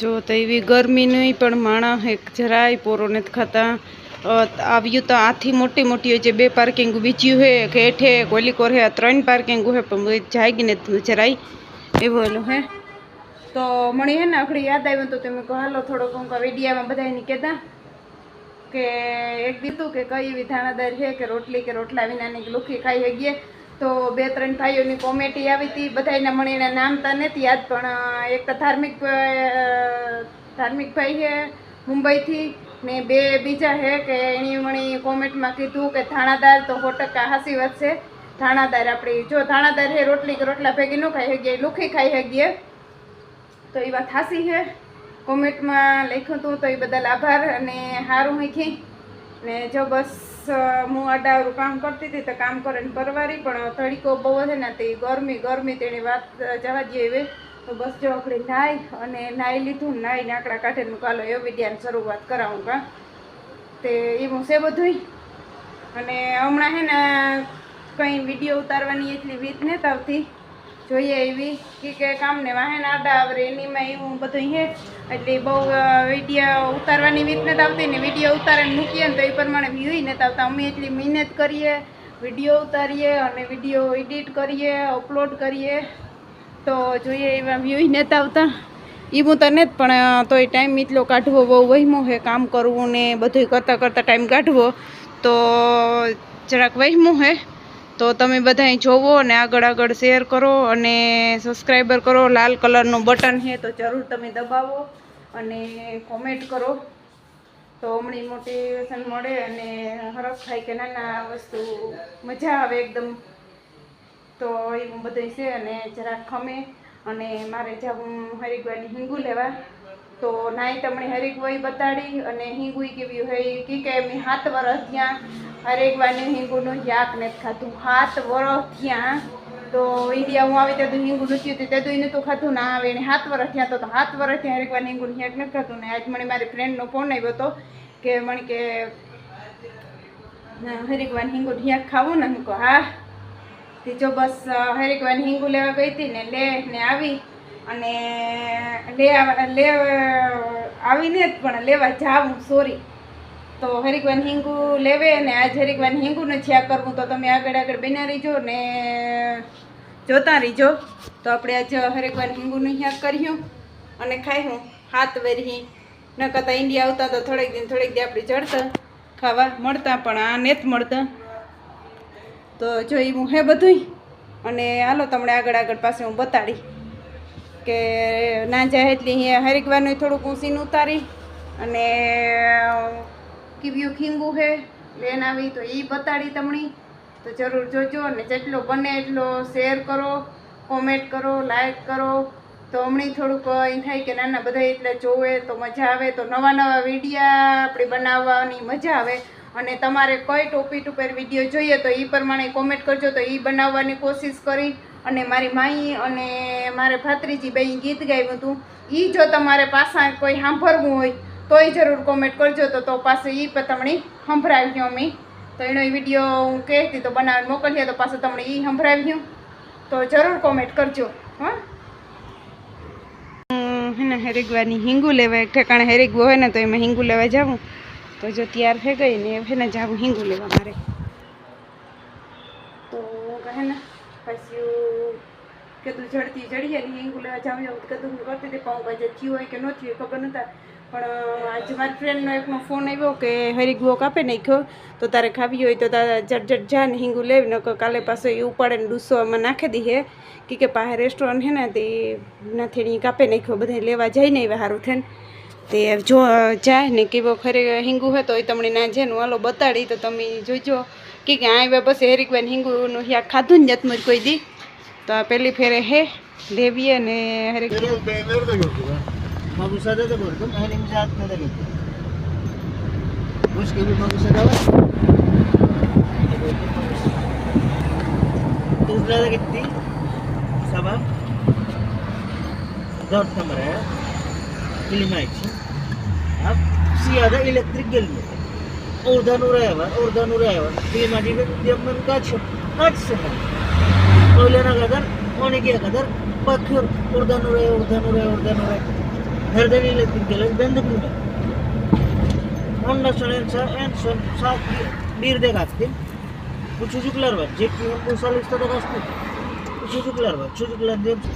જો તો એવી ગરમી નહીં, પણ માણસ એક જરાય પોરો નથી ખાતા. આવ્યું તો આથી મોટી મોટી છે, બે પાર્કિંગ બીજી હોય કે હેઠે કોલી કોર હે ત્રણ પાર્કિંગ હોય પણ જાય ને જરાય. એવું એલું હે. તો મણી હે ને આખડી યાદ આવ્યું તો તમે હાલો, થોડોક હું વિડીયામાં બધાને કહેતા કે એક દીધું કે કઈ એવી ધાણાદાર છે કે રોટલી કે રોટલા વિનાની લુખી ખાઈ શકીએ તો બે ત્રણ ભાઈઓની કોમેડી આવી હતી. બધાના મણીના નામ તો નથી યાદ, પણ એક તો ધાર્મિક ધાર્મિક ભાઈ છે મુંબઈથી ને બે બીજા છે કે એની મણી કોમેન્ટમાં કીધું કે ધાણાદાર તો સો ટકા હાસી વાત છે. ધાણાદાર આપણી, જો ધાણાદાર છે, રોટલી કે રોટલા ભેગી ન ખાઈ શકીએ લુખી ખાઈ શકીએ તો એ વાત હાસી છે. કોમેન્ટમાં લખ્યું હતું તો એ બદલ આભાર અને સારું શીખી ને જો બસ હું આડાવરું કામ કરતી હતી તો કામ કરે ને પરવારી, પણ તડીકો બહુ છે ને તે ગરમી ગરમી તેની વાત જવા દઈએ હવે. તો બસ જો આપણે નાહી અને નાહી લીધું ને નાકડા આકડા કાઢે ને કાલો એ વિદ્યાની શરૂઆત કરાવું કા. તે એવું છે બધુંય. અને હમણાં હે ને, કંઈ વીડિયો ઉતારવાની એટલી રીત નથી આવતી. જોઈએ એવી કે કે કામને વાહન આડા આવરે, એનીમાં એવું બધું હે. એટલે બહુ વીડિયો ઉતારવાની રીત નથી આવતી ને વીડિયો ઉતારીને મૂકીએ ને તો એ પ્રમાણે વ્યૂ નથી આવતા. અમે એટલી મહેનત કરીએ વીડિયો ઉતારીએ અને વીડિયો એડિટ કરીએ અપલોડ કરીએ. તો જોઈએ એવા વ્યૂ નથી આવતા. એ હું તને જ પણ તોય ટાઈમ એટલો કાઢવો બહુ વહીમો છે કામ કરવું ને બધું કરતાં કરતાં ટાઈમ કાઢવો. તો જરાક વહેમું હે. તો તમે બધાય જોવો અને આગળ આગળ શેર કરો અને સબસ્ક્રાઈબર કરો. લાલ કલરનું બટન છે તો જરૂર તમે દબાવો અને કોમેન્ટ કરો. તો હમણાં મોટિવેશન મળે અને હરખ થાય કે ના ના આ વસ્તુ મજા આવે એકદમ. તો એવું બધું છે અને જરાક ખમે અને મારે જવું હરિગવાની હિંગુ લેવા. તો નાય તમને હરિગવાઈ બતાડી અને હિંગુઈ કેવી હોય કે કે એમની હાથ વર્ષ ત્યાં હરિગવાની હિંગુનું યાક નથી ખાધું. હાથ વરસ ત્યાં. તો ઇન્ડિયા હું આવી ત્યાં હિંગુ નૃત્ય હતી તે. તો એને તો ખાધું ના આવે. એને હાથ વરસ થયા તો હાથ વરસ થયા હરેક વાર હિંગુનું યાક નથી ખાતું ને આજ મને મારી ફ્રેન્ડનો ફોન આવ્યો હતો કે મને કે હરિગવાની હિંગુ યાક ખાવું ને? હું કહું, હા. તે જો બસ હરિકવાની હિંગુ લેવા ગઈ હતી ને લે, ને આવી. અને લે લે આવીને જ પણ લેવા જાઉં સોરી તો હરિકવાન હિંગુ લેવે ને આજ હરિકવાન હિંગુને છ્યા કરવું તો તમે આગળ આગળ બન્યા રહીજો ને જોતા રહીજો. તો આપણે આજ હરિકવાન હિંગુનું હિયાક કર્યું અને ખાયું હાથ વેરી. ન કરતાં ઇન્ડિયા આવતા તો થોડેક દિન થોડેક દી આપણે ચડતા ખાવા મળતા પણ આ નેત મળતા. તો જો એવું હે બધુંય. અને હાલો તમને આગળ આગળ પાસે હું બતાડી કે ના જાય એટલી અહીંયા હરિકવાનું થોડુંક ઊંસીને ઉતારી અને કીવ્યું ખીંગું હે, લેન આવી તો એ બતાડી તમને. તો જરૂર જોજો અને જેટલો બને એટલો શેર કરો, કોમેન્ટ કરો, લાઈક કરો. તો હમણાં થોડુંક એમ થાય કે નાના બધા એટલે જોવે તો મજા આવે. તો નવા નવા વિડીયા આપણે બનાવવાની મજા આવે. અને તમારે કઈ ટોપિક ઉપર વીડિયો જોઈએ તો એ પ્રમાણે કોમેન્ટ કરજો તો એ બનાવવાની કોશિશ કરી. અને મારી માઈ અને મારે ભાત્રીજી બે ગીત ગાયું હતું. એ જો તમારે પાસા કોઈ સાંભળવું હોય તોય જરૂર કોમેન્ટ કરજો. તો તો પાસે એ તમને સંભળાવ્યું અમે. તો એનો વીડિયો હું કહેતી તો બનાવીને મોકલીએ તો પાછું તમને એ સંભળાવી ગયું તો જરૂર કોમેન્ટ કરજો હા. હે ને હેરિગવાની હિંગુ લેવા એક ઠેકાણે હેરિગવો હોય ને તો એમાં હિંગુ લેવા જાવું. તો જો તૈયાર થઈ ગઈ ને હે જાવું હિંગુ લેવા મારે. તો કહે ને પછી કીધું જડતી જડીએ ને હિંગુ લેવા જાવ એવું કીધું. હું કરતી હતી પણ પછી થયું હોય કે ન થયું ખબર નતા પણ આજે મારી ફ્રેન્ડનો એકનો ફોન આવ્યો કે હરિગવો કાપે નાખ્યો. તો તારે ખાવી હોય તો તારે જટ જટ જા ને હિંગુ લેવી નકર કાલે પાછો એ ઉપાડે ને ડૂસોમાં નાખી દઈએ કે કે પાસે રેસ્ટોરન્ટ હે ને તે નથી ઈ કાપે નાખ્યો. બધા લેવા જાય ને એવા સારું થઈને. તે જો જાય ને કેવો ખરે હિંગું હોય તો એ તમને ના છે હાલો બતાડી તો તમે જોઈજો કે કે આ એવા પછી હેરિકબેન હિંગુનું હિયા ખાધું ને જતમું કોઈ દી. તો આ પહેલી ફેરે હે, લેવીએ ને હરેક. Magusa'da da vurdum. Her imza atmada gittim. Başka bir Magusa'da var mı? Tuzla'da gitti. Sabah. Dört numaraya. Klima için. Abi, siyada elektrik gelmiyor. Oradan oraya var, oradan oraya var. Klimacı yapmam kaç, kaç sefer. Öğlene kadar, 12'ye kadar bakıyor. Oradan oraya, oradan oraya, oradan oraya. Nereden ilettikleri ben de bilmiyorum. Ondan sonra en son, en son saat 1'de kalktım. Bu çocuklar var. Ceki'nin bu salista da kastı. Bu çocuklar var. Çocuklar diyorum ki.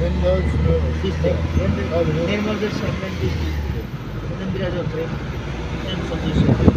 Ben de düşünüyorum. İşte. Ben de, benim orada sen ben de Bundan biraz oturayım. En son düşünüyorum.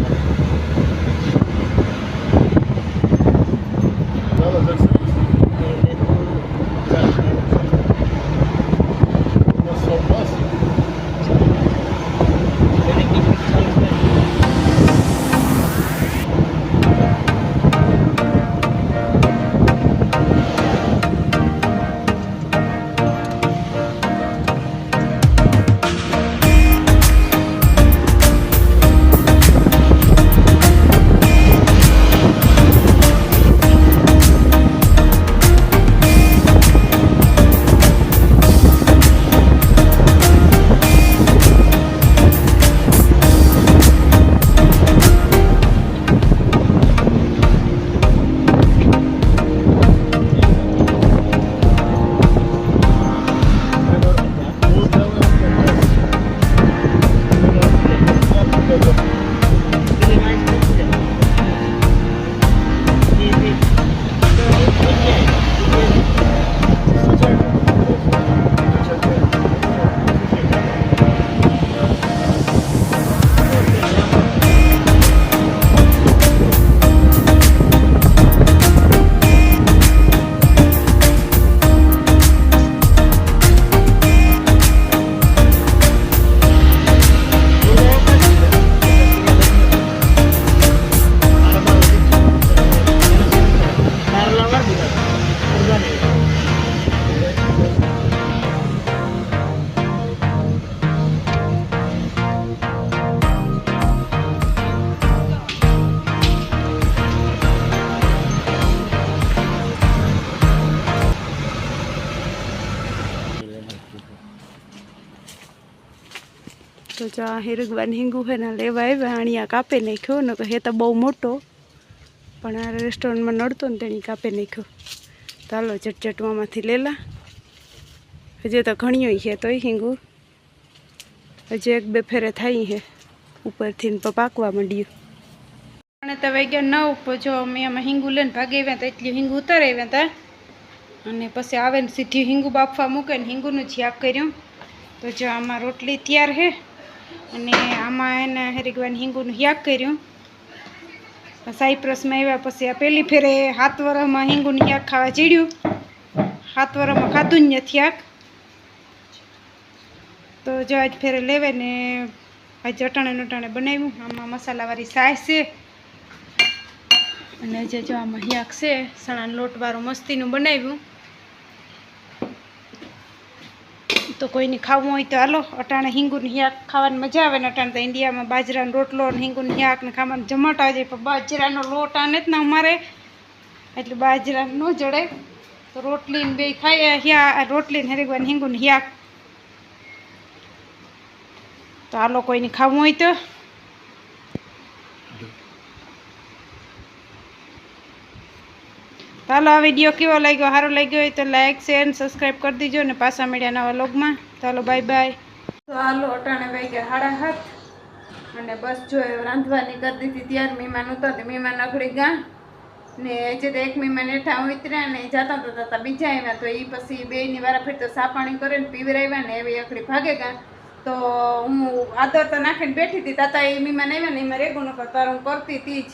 તો જો હિરગવાન હિંગુ હે ને લેવા આવ્યા, અણિયા કાપે નાખ્યો ને હે તો બહુ મોટો. પણ આ રેસ્ટોરન્ટમાં નડતો ને તેણી કાપી નાખ્યો. ચાલો ચટચટવામાંથી લેલા. હજી તો ઘણીઓ છે, તોય હિંગું હજી એક બે ફેરે થાય છે, ઉપરથી પાકવા માંડ્યું. અને તો વાગ્યા નવ જો, અમે આમાં હિંગુ લઈને ભાગી આવ્યા હતા, એટલી હિંગુ ઉતારી આવ્યા હતા. અને પછી આવે ને સીધી હિંગુ બાફવા મૂકે ને હિંગુનું યાગ કર્યું. તો જો આમાં રોટલી તૈયાર છે, અને આમાં એને હરિગવાન હિંગુનું યાગ કર્યું. સાઈપ્રસમાં આવ્યા પછી આ પહેલી ફેરે હાથ વરમાં હિંગુનું ક્યાંક ખાવા ચીડ્યું. હાથ વરમાં ખાધું જ નથી યાક તો જો આજ ફેરે લેવે ને આજે અટાણે નટાણે બનાવ્યું. આમાં મસાલાવાળી સાય છે. અને જે જો આમાં હિયાક છે, સણાનો લોટવાળું મસ્તીનું બનાવ્યું. તો કોઈને ખાવું હોય તો હાલો, અટાણે હિંગુનું હિયાક ખાવાની મજા આવે ને અટાણે તો ઇન્ડિયામાં બાજરાનો રોટલો ને હિંગુને હિયાક ને ખાવાનું જમાટા જાય પણ બાજરાનો લોટ આને જ ના અમારે એટલે બાજરા ન જડે. તો રોટલીને બે ખાઈએ, હિયા રોટલીને ને હિંગુને હિયાક. તો હાલો, કોઈને ખાવું હોય તો હાલો, આ વીડિયો કેવો લાગ્યો? સારો લાગ્યો હોય તો લાઇક શેર સબસ્ક્રાઈબ કરી દીજો ને પાછા મળ્યા નવા લોગમાં ચાલો બાય બાય તો હાલો, અટાણે વાગ્યા હાડા હાથ અને બસ જો રાંધવાની કરી દીધી ત્યારે મહેમાન ઉતરતી મહેમાન અઘડી ગયા. ને જે એક મહેમાન હેઠા ઉતર્યા ને જતા તો તા બીજા આવ્યા તો એ પછી બેની વારા ફેર તો સા પાણી કરે ને પીવરાવ્યા ને એવી અઘડી ભાગે ગયા. તો હું આદર તો નાખીને બેઠી હતી. તાતા એ મહેમાન આવ્યા ને એમાં રેગું નકર તાર કરતી હતી જ.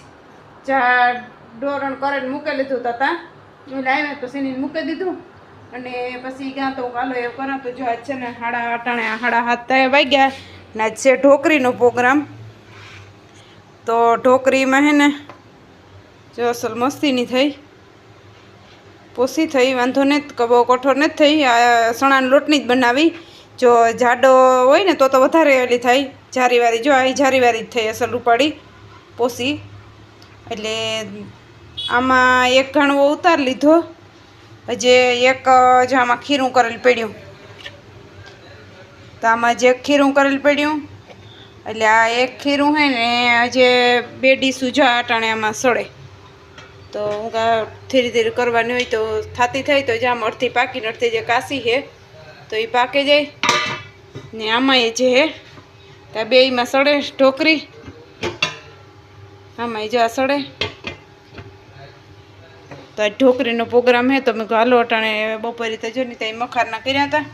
ચા ડોરણ કરીને મૂકી લીધું તાતા. એટલે આવ્યા તો સીને મૂકી દીધું. અને પછી ગયા તો કાલો એવું કરા તો જો આજ છે ને હાડા અટાણે હાડા હાથ થાય વાગ્યા ને આજ છે ઢોકરીનો પ્રોગ્રામ. તો ઢોકરીમાં હે ને જો અસલ મસ્તીની થઈ. પોસી થઈ, વાંધો નહીં કબો કઠોર નથી થઈ. આ સણાના લોટની જ બનાવી. જો જાડો હોય ને તો તો વધારે એલી થાય જારીવારી જો આ જારીવારી જ થઈ અસલ ઉપાડી પોસી. એટલે આમાં એક ઘણવો ઉતાર લીધો. જે એક જો આમાં ખીરું કરેલ પડ્યું. તો આમાં જે ખીરું કરેલ પડ્યું, એટલે આ એક ખીરું હે ને જે બે ડીશું જો અટાણે આમાં સડે. તો હું કા ધીરે ધીરે કરવાની હોય તો થાતી થાય તો જામ અડધી પાકીને અડધી જે કાશી છે તો એ પાકે જાય. ને આમાં એ જે હે ત્યાં બેયમાં સડે ઢોકરી. આમાં એ જો આ સડે. તો આ ઢોકરીનો પ્રોગ્રામ હે તો મેં હાલો, અટાણે બપોરે તો જો ને ત્યાં મખારના કર્યા હતા.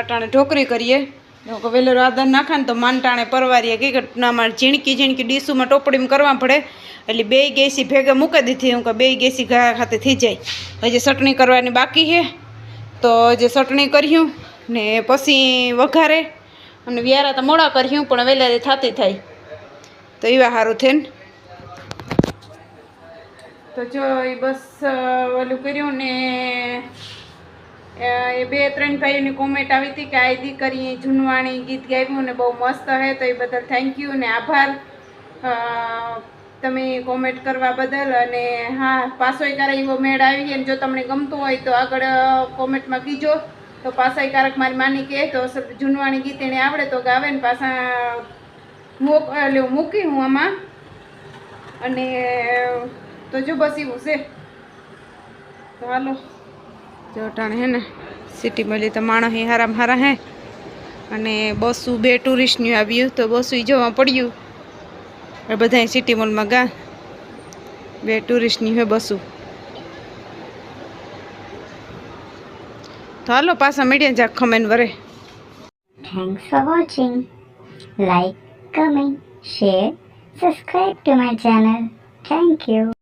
અટાણે ઢોકરી કરીએ. વેલેરો આદર નાખે ને તો માનટાણે પરવારીએ કે ના, મારે ઝીણકી ઝીણકી ડીશુમાં ટોપડીમાં કરવા પડે. એટલે બે ગેસી ભેગા મૂકી દીધી. હું કે બે ગેસી ઘા ખાતે થઈ જાય. હજી ચટણી કરવાની બાકી છે. તો જે ચટણી કર્યું ને પછી વઘારે. અને વ્યારા તો મોડા કર્યું, પણ વહેલા થતી થાય. તો એવા સારું થઈને તો જો એ બસ ઓલું કર્યું ને એ બે ત્રણ ભાઈઓની કોમેન્ટ આવી હતી કે આ દીકરી જૂનવાણી ગીત ગાયું ને બહુ મસ્ત હે, તો એ બદલ થેન્ક યુ ને આભાર. તમે કોમેન્ટ કરવા બદલ અને હા પાસોય ક્યારેક એવો મેળ આવી અને જો તમને ગમતું હોય તો આગળ કોમેન્ટમાં કીજો. તો પાસાય ક્યારેક મારી માની કહે તો જૂનવાણી ગીત એને આવડે તો ગાવે ને પાછા મૂકી હું આમાં. અને તો જો બસ એવું છે. તો હાલો. જો ટાણે હે ને સિટી મળી તો માણસ એ હારામ હારા હે. અને બસું બે ટુરિસ્ટનું આવ્યું તો બસું ઈ જોવા પડ્યું. એ બધા સિટી મોલમાં ગા બે ટુરિસ્ટની હે બસું. તો હાલો પાછા મીડિયા જા ખમેન વરે. Thanks for watching like comment share subscribe to my channel thank you.